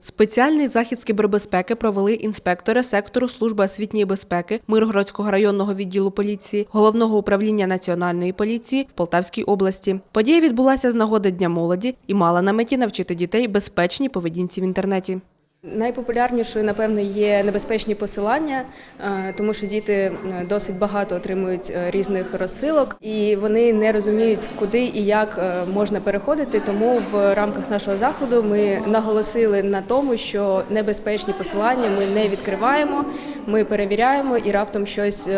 Спеціальний захід з кібербезпеки провели інспектори сектору служби освітньої безпеки Миргородського районного відділу поліції, головного управління національної поліції в Полтавській області. Подія відбулася з нагоди Дня молоді і мала на меті навчити дітей безпечній поведінці в інтернеті. Найпопулярнішою, напевно, є небезпечні посилання, е, тому що діти е, досить багато отримують е, різних розсилок, і вони не розуміють, куди і як можна переходити. Тому в рамках нашого заходу ми наголосили на тому, що небезпечні посилання ми не відкриваємо, ми перевіряємо і раптом щось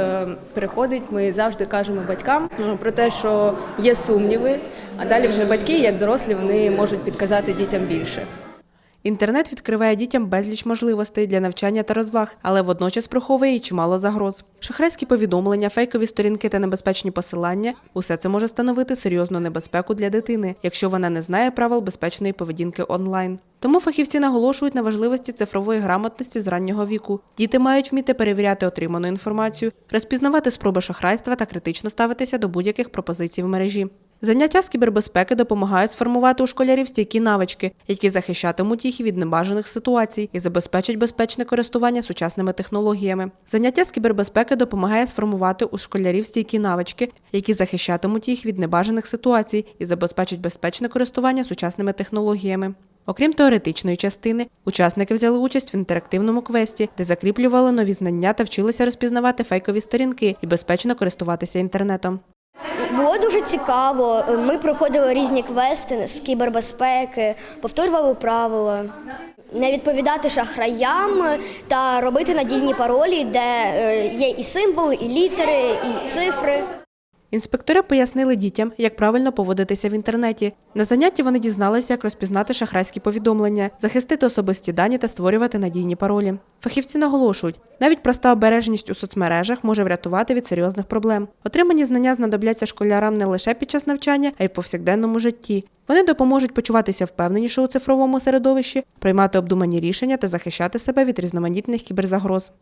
переходить. Ми завжди кажемо батькам про те, що є сумніви. А далі вже батьки, як дорослі, вони можуть підказати дітям більше. Інтернет відкриває дітям безліч можливостей для навчання та розваг, але водночас приховує й чимало загроз. Шахрайські повідомлення, фейкові сторінки та небезпечні посилання усе це може становити серйозну небезпеку для дитини, якщо вона не знає правил безпечної поведінки онлайн. Тому фахівці наголошують на важливості цифрової грамотності з раннього віку. Діти мають вміти перевіряти отриману інформацію, розпізнавати спроби шахрайства та критично ставитися до будь-яких пропозицій в мережі. Заняття з кібербезпеки допомагають сформувати у школярів стійкі навички, які захищатимуть їх від небажаних ситуацій і забезпечать безпечне користування сучасними технологіями. Заняття з кібербезпеки допомагає сформувати у школярів стійкі навички, які захищатимуть їх від небажаних ситуацій і забезпечать безпечне користування сучасними технологіями. Окрім теоретичної частини, учасники взяли участь в інтерактивному квесті, де закріплювали нові знання та вчилися розпізнавати фейкові сторінки і безпечно користуватися інтернетом. Було дуже цікаво. Ми проходили різні квести з кібербезпеки, повторювали правила. Не відповідати шахраям та робити надійні паролі, де е, є і символи, і літери, і цифри. Інспектори пояснили дітям, як правильно поводитися в інтернеті. На занятті вони дізналися, як розпізнати шахрайські повідомлення, захистити особисті дані та створювати надійні паролі. Фахівці наголошують, навіть проста обережність у соцмережах може врятувати від серйозних проблем. Отримані знання знадобляться школярам не лише під час навчання, а й в повсякденному житті. Вони допоможуть почуватися впевненіше у цифровому середовищі, приймати обдумані рішення та захищати себе від різноманітних кіберзагроз.